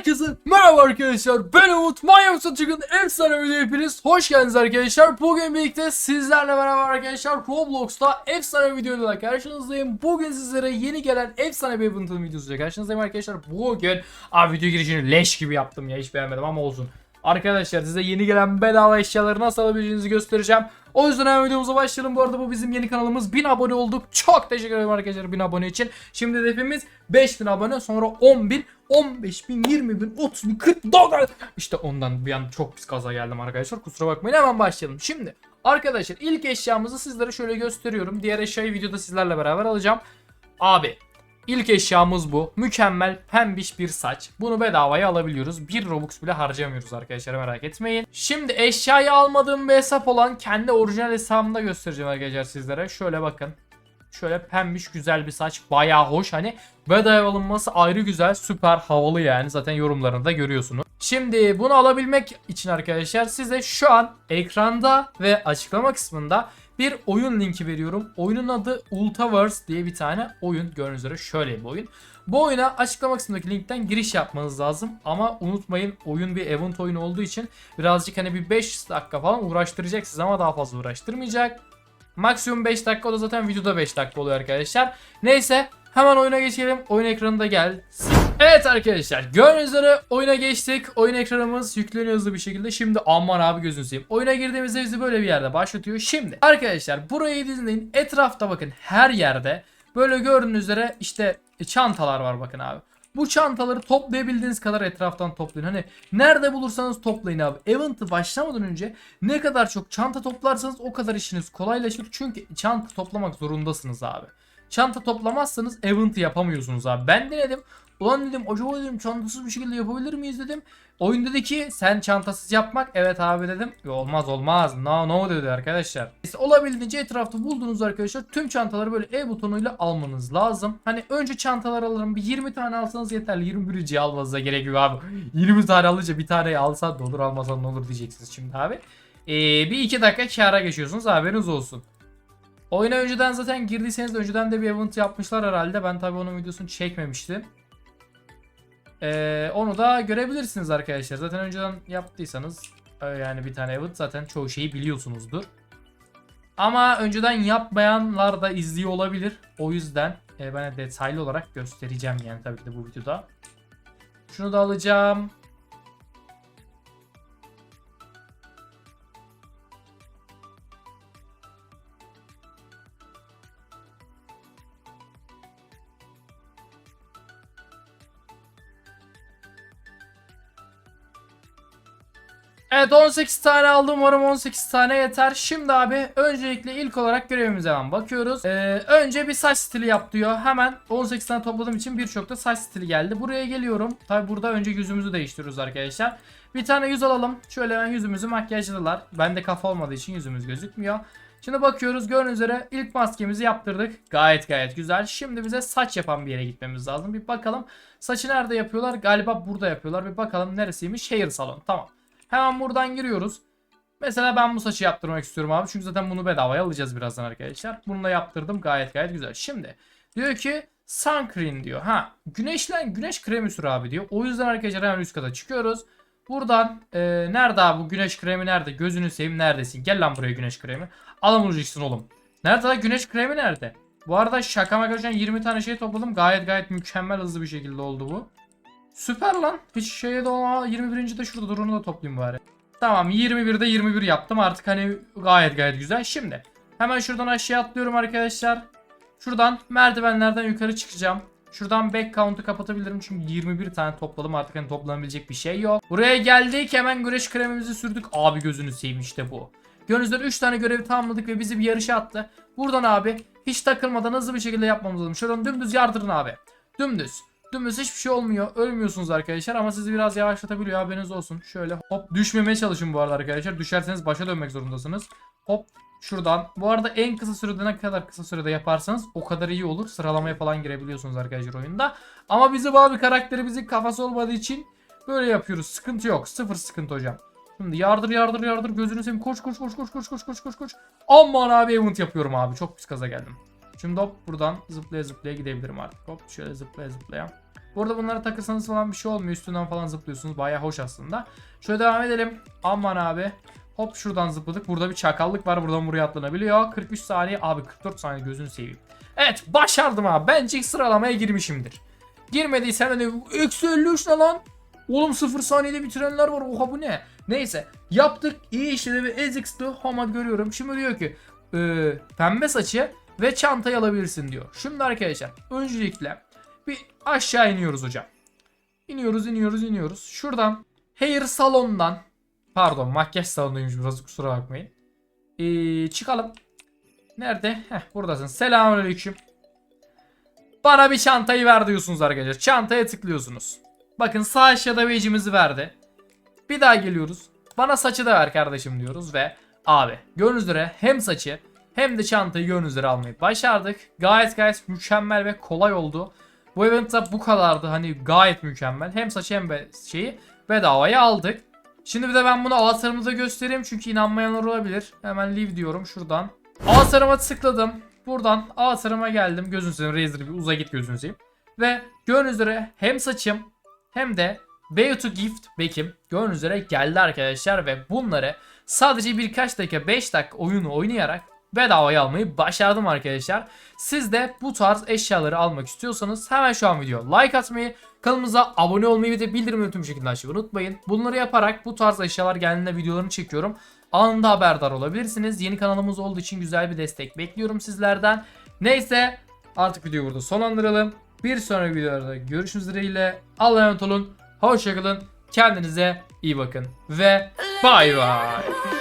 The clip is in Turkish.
Herkese merhaba arkadaşlar. Ben Umut. Miami Satıcı'nın efsane video hepiniz. Hoş geldiniz arkadaşlar. Bugün birlikte sizlerle beraber arkadaşlar Roblox'ta efsane videoyla karşınızdayım. Bugün sizlere yeni gelen efsane bir event'ın videosuyla karşınızdayım arkadaşlar. Bugün abi video girişini leş gibi yaptım ya hiç beğenmedim ama olsun. Arkadaşlar size yeni gelen bedava eşyaları nasıl alabileceğinizi göstereceğim. O yüzden hemen videomuza başlayalım. Bu arada bu bizim yeni kanalımız. 1000 abone olduk. Çok teşekkür ederim arkadaşlar 1000 abone için. Şimdi hedefimiz 5000 abone sonra 10.000, 15.000, 20.000, 30.000, 40 dolar. İşte ondan bir an çok pis gaza geldim arkadaşlar. Kusura bakmayın hemen başlayalım. Şimdi arkadaşlar ilk eşyamızı sizlere şöyle gösteriyorum. Diğer eşyayı videoda sizlerle beraber alacağım. Abi İlk eşyamız bu. Mükemmel pembiş bir saç. Bunu bedavaya alabiliyoruz. Bir Robux bile harcamıyoruz arkadaşlar merak etmeyin. Şimdi eşyayı almadığım bir hesap olan kendi orijinal hesabımda göstereceğim arkadaşlar sizlere. Şöyle bakın. Şöyle pembiş güzel bir saç. Bayağı hoş. Hani bedava alınması ayrı güzel. Süper havalı yani. Zaten yorumlarında görüyorsunuz. Şimdi bunu alabilmek için arkadaşlar size şu an ekranda ve açıklama kısmında bir oyun linki veriyorum. Oyunun adı Ultaverse diye bir tane oyun. Gördüğünüz üzere şöyle bir oyun. Bu oyuna açıklama kısmındaki linkten giriş yapmanız lazım. Ama unutmayın oyun bir event oyunu olduğu için birazcık hani bir 5 dakika falan uğraştıracak sizi ama daha fazla uğraştırmayacak. Maksimum 5 dakika o da zaten videoda 5 dakika oluyor arkadaşlar. Neyse hemen oyuna geçelim. Oyun ekranında gel. Evet arkadaşlar gördüğünüz üzere oyuna geçtik. Oyun ekranımız yükleniyor hızlı bir şekilde. Şimdi aman abi gözünü seveyim. Oyuna girdiğimizde bizi böyle bir yerde başlatıyor. Şimdi arkadaşlar burayı dinleyin. Etrafta bakın her yerde böyle gördüğünüz üzere işte çantalar var bakın abi. Bu çantaları toplayabildiğiniz kadar etraftan toplayın. Hani nerede bulursanız toplayın abi. Event'ı başlamadan önce ne kadar çok çanta toplarsanız o kadar işiniz kolaylaşır. Çünkü çanta toplamak zorundasınız abi. Çanta toplamazsanız event'ı yapamıyorsunuz abi. Ben denedim. Ulan dedim acaba dedim çantasız bir şekilde yapabilir miyiz dedim. Oyun dedi ki sen çantasız yapmak evet abi dedim. "Yo, olmaz olmaz no no dedi arkadaşlar. İşte olabildiğince etrafta bulduğunuz arkadaşlar tüm çantaları böyle E butonuyla almanız lazım. Hani önce çantalar alırım bir 20 tane alsanız yeterli 21. almanıza gerek yok abi. 20 tane alınca bir taneyi alsan da olur almasan ne olur diyeceksiniz şimdi abi. Ee, bir iki dakika kâra geçiyorsunuz haberiniz olsun. Oyuna önceden zaten girdiyseniz de önceden de bir event yapmışlar herhalde. Ben tabi onun videosunu çekmemiştim. Ee, onu da görebilirsiniz arkadaşlar. Zaten önceden yaptıysanız e, yani bir tane event zaten çoğu şeyi biliyorsunuzdur. Ama önceden yapmayanlar da izliyor olabilir. O yüzden e, ben de detaylı olarak göstereceğim yani tabii ki de bu videoda. Şunu da alacağım. Evet 18 tane aldım umarım 18 tane yeter. Şimdi abi öncelikle ilk olarak görevimize hemen bakıyoruz. Ee, önce bir saç stili yap diyor. Hemen 18 tane topladığım için birçok da saç stili geldi. Buraya geliyorum. Tabi burada önce yüzümüzü değiştiriyoruz arkadaşlar. Bir tane yüz alalım. Şöyle hemen yüzümüzü makyajladılar. Bende kafa olmadığı için yüzümüz gözükmüyor. Şimdi bakıyoruz gördüğünüz üzere ilk maskemizi yaptırdık. Gayet gayet güzel. Şimdi bize saç yapan bir yere gitmemiz lazım. Bir bakalım saçı nerede yapıyorlar? Galiba burada yapıyorlar. Bir bakalım neresiymiş? Hair salon. Tamam. Hemen buradan giriyoruz. Mesela ben bu saçı yaptırmak istiyorum abi. Çünkü zaten bunu bedavaya alacağız birazdan arkadaşlar. Bunu da yaptırdım. Gayet gayet güzel. Şimdi diyor ki sun cream diyor. Ha güneşlen güneş kremi sür abi diyor. O yüzden arkadaşlar hemen üst kata çıkıyoruz. Buradan e, nerede abi bu güneş kremi nerede? Gözünü seveyim neredesin? Gel lan buraya güneş kremi. Alamuracaksın oğlum. Nerede lan güneş kremi nerede? Bu arada şaka maka 20 tane şey topladım. Gayet gayet mükemmel hızlı bir şekilde oldu bu. Süper lan. Hiç şeye de olma. 21. de şurada dur onu da toplayayım bari. Tamam 21'de 21 yaptım. Artık hani gayet gayet güzel. Şimdi hemen şuradan aşağı atlıyorum arkadaşlar. Şuradan merdivenlerden yukarı çıkacağım. Şuradan back count'u kapatabilirim çünkü 21 tane topladım artık hani toplanabilecek bir şey yok. Buraya geldik hemen güneş kremimizi sürdük. Abi gözünü seveyim işte bu. Gönüzden 3 tane görevi tamamladık ve bizi bir yarışa attı. Buradan abi hiç takılmadan hızlı bir şekilde yapmamız lazım. Şuradan dümdüz yardırın abi. Dümdüz. Dümdüz hiçbir şey olmuyor. Ölmüyorsunuz arkadaşlar ama sizi biraz yavaşlatabiliyor haberiniz olsun. Şöyle hop düşmemeye çalışın bu arada arkadaşlar. Düşerseniz başa dönmek zorundasınız. Hop şuradan. Bu arada en kısa sürede ne kadar kısa sürede yaparsanız o kadar iyi olur. Sıralamaya falan girebiliyorsunuz arkadaşlar oyunda. Ama bizi bu abi karakterimizin kafası olmadığı için böyle yapıyoruz. Sıkıntı yok. Sıfır sıkıntı hocam. Şimdi yardır yardır yardır gözünü seveyim. Koş koş koş koş koş koş koş koş koş. Aman abi event yapıyorum abi. Çok pis kaza geldim. Şimdi hop buradan zıplaya zıplaya gidebilirim artık. Hop şöyle zıplaya zıplaya. Burada bunlara takırsanız falan bir şey olmuyor. Üstünden falan zıplıyorsunuz. Baya hoş aslında. Şöyle devam edelim. Aman abi. Hop şuradan zıpladık. Burada bir çakallık var. Buradan buraya atlanabiliyor. 43 saniye. Abi 44 saniye gözünü seveyim. Evet başardım abi. Bence ilk sıralamaya girmişimdir. Girmediysem de eksi 53 ne lan? Oğlum 0 saniyede bitirenler var. Oha bu ne? Neyse yaptık. iyi işledi ve eziksti. Ama görüyorum. Şimdi diyor ki e, pembe saçı ve çantayı alabilirsin diyor. Şimdi arkadaşlar öncelikle bir aşağı iniyoruz hocam. İniyoruz iniyoruz iniyoruz. Şuradan hair salondan pardon makyaj salonuymuş burası kusura bakmayın. Ee, çıkalım. Nerede? Heh buradasın. Selamünaleyküm. Bana bir çantayı ver diyorsunuz arkadaşlar. Çantaya tıklıyorsunuz. Bakın sağ aşağıda page'imizi verdi. Bir daha geliyoruz. Bana saçı da ver kardeşim diyoruz ve abi gördüğünüz üzere hem saçı hem de çantayı gördüğünüz almayı başardık. Gayet gayet mükemmel ve kolay oldu. Bu eventta bu kadardı hani gayet mükemmel. Hem saçı hem şeyi bedavaya aldık. Şimdi bir de ben bunu avatarımda göstereyim çünkü inanmayanlar olabilir. Hemen leave diyorum şuradan. Avatarıma tıkladım. Buradan avatarıma geldim. Gözünü seveyim Razer bir uza git gözünü. Ve gördüğünüz hem saçım hem de Bay to Gift Bekim gördüğünüz geldi arkadaşlar ve bunları sadece birkaç dakika 5 dakika oyunu oynayarak bedavaya almayı başardım arkadaşlar. Siz de bu tarz eşyaları almak istiyorsanız hemen şu an video like atmayı, kanalımıza abone olmayı ve de bildirimleri tüm şekilde açmayı unutmayın. Bunları yaparak bu tarz eşyalar geldiğinde videolarını çekiyorum. Anında haberdar olabilirsiniz. Yeni kanalımız olduğu için güzel bir destek bekliyorum sizlerden. Neyse artık videoyu burada sonlandıralım. Bir sonraki videolarda görüşmek dileğiyle. Allah'a emanet olun. Hoşçakalın. Kendinize iyi bakın. Ve bay bay.